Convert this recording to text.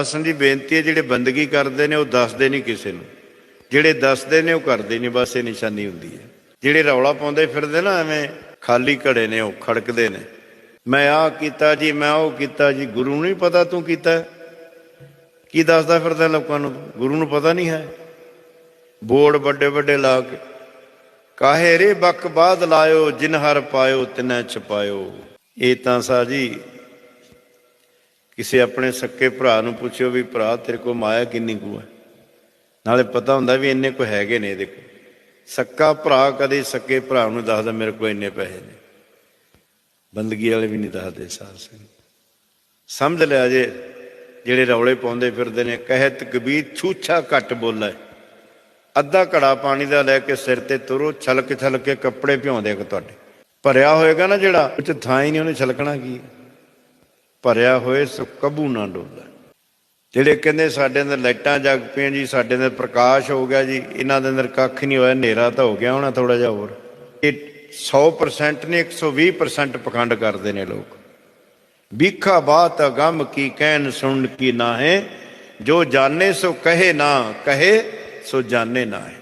ਅਸਨ ਦੀ ਬੇਨਤੀ ਹੈ, ਜਿਹੜੇ ਬੰਦਗੀ ਕਰਦੇ ਨੇ, ਉਹ ਦੱਸਦੇ ਨਹੀਂ ਕਿਸੇ ਨੂੰ। ਜਿਹੜੇ ਦੱਸਦੇ ਨੇ, ਉਹ ਕਰਦੇ ਨਹੀਂ, ਬਸ ਇਹ ਨਿਸ਼ਾਨੀ ਹੁੰਦੀ ਹੈ। ਜਿਹੜੇ ਰੌਲਾ ਪਾਉਂਦੇ ਫਿਰਦੇ ਨਾ, ਐਵੇਂ ਖਾਲੀ ਘੜੇ ਨੇ, ਉਹ ਖੜਕਦੇ ਨੇ। ਮੈਂ ਆਹ ਕੀਤਾ ਜੀ, ਮੈਂ ਉਹ ਕੀਤਾ ਜੀ, ਗੁਰੂ ਨੂੰ ਨਹੀਂ ਪਤਾ ਤੂੰ ਕੀਤਾ। ਕੀ ਦੱਸਦਾ ਫਿਰਦਾ ਲੋਕਾਂ ਨੂੰ? ਗੁਰੂ ਨੂੰ ਪਤਾ ਨਹੀਂ ਹੈ। ਬੋਰਡ ਵੱਡੇ ਵੱਡੇ ਲਾ ਕੇ, ਕਾਹੇ ਰੇ ਬਕ ਬਾਦ ਲਾਇਓ, ਜਿਨ ਹਰ ਪਾਇਓ, ਤਿਨੈ ਛਪਾਇਓ। ਇਹ ਤਾਂ ਸਾ ਜੀ ਕਿਸੇ ਆਪਣੇ ਸੱਕੇ ਭਰਾ ਨੂੰ ਪੁੱਛਿਓ ਵੀ ਭਰਾ, ਤੇਰੇ ਕੋਲ ਮਾਇਆ ਕਿੰਨੀ ਕੁ ਹੈ ਨਾਲੇ ਪਤਾ ਹੁੰਦਾ ਵੀ ਇੰਨੇ ਕੋ ਹੈਗੇ ਨੇ ਇਹਦੇ ਕੋਲ। ਸੱਕਾ ਭਰਾ ਕਦੇ ਸੱਕੇ ਭਰਾ ਨੂੰ ਦੱਸਦਾ, ਮੇਰੇ ਕੋਲ ਇੰਨੇ ਪੈਸੇ ਨੇ। ਬੰਦਗੀ ਵਾਲੇ ਵੀ ਨਹੀਂ ਦੱਸਦੇ ਸਾਧ ਸਿੰਘ ਸਮਝ ਲਿਆ ਜੇ, ਜਿਹੜੇ ਰੌਲੇ ਪਾਉਂਦੇ ਫਿਰਦੇ ਨੇ, ਕਹਿਤ ਕਬੀਰ ਛੂਛਾ ਘੱਟ ਬੋਲੇ। ਅੱਧਾ ਘੜਾ ਪਾਣੀ ਦਾ ਲੈ ਕੇ ਸਿਰ ਤੇ ਤੁਰੋ ਛਲਕ ਛਲਕ ਕੇ ਕੱਪੜੇ ਭਿਉਂਦੇ ਕਿ ਤੁਹਾਡੇ। ਭਰਿਆ ਹੋਏਗਾ ਨਾ ਜਿਹੜਾ, ਉਹ ਚ ਥਾਂ ਹੀ ਨਹੀਂ ਉਹਨੇ ਛਲਕਣਾ ਕੀ? ਭਰਿਆ ਹੋਏ ਸੋ ਕਬੂ ਨਾ ਡੋਲੇ ਜਿਹੜੇ ਕਹਿੰਦੇ ਸਾਡੇ ਅੰਦਰ ਲਾਈਟਾਂ ਜਗ ਪਈਆਂ ਜੀ, ਸਾਡੇ ਅੰਦਰ ਪ੍ਰਕਾਸ਼ ਹੋ ਗਿਆ ਜੀ, ਇਹਨਾਂ ਦੇ ਅੰਦਰ ਕੱਖ ਨਹੀਂ ਹੋਇਆ, ਹਨੇਰਾ ਤਾਂ ਹੋ ਗਿਆ ਹੋਣਾ ਥੋੜਾ ਜਿਹਾ ਹੋਰ। ਇਹ 100% ਨੇ 120% ਪਖੰਡ ਕਰਦੇ ਨੇ ਲੋਕ। ਬੀਖਾ ਬਾਤ ਗਮ ਕੀ ਕਹਿਨ ਸੁਣ ਕੀ ਨਾ ਹੈ ਜੋ ਜਾਣੇ ਸੋ ਕਹੇ ਨਾ ਕਹੇ, ਸੋ ਜਾਣੇ ਨਾ ਹੈ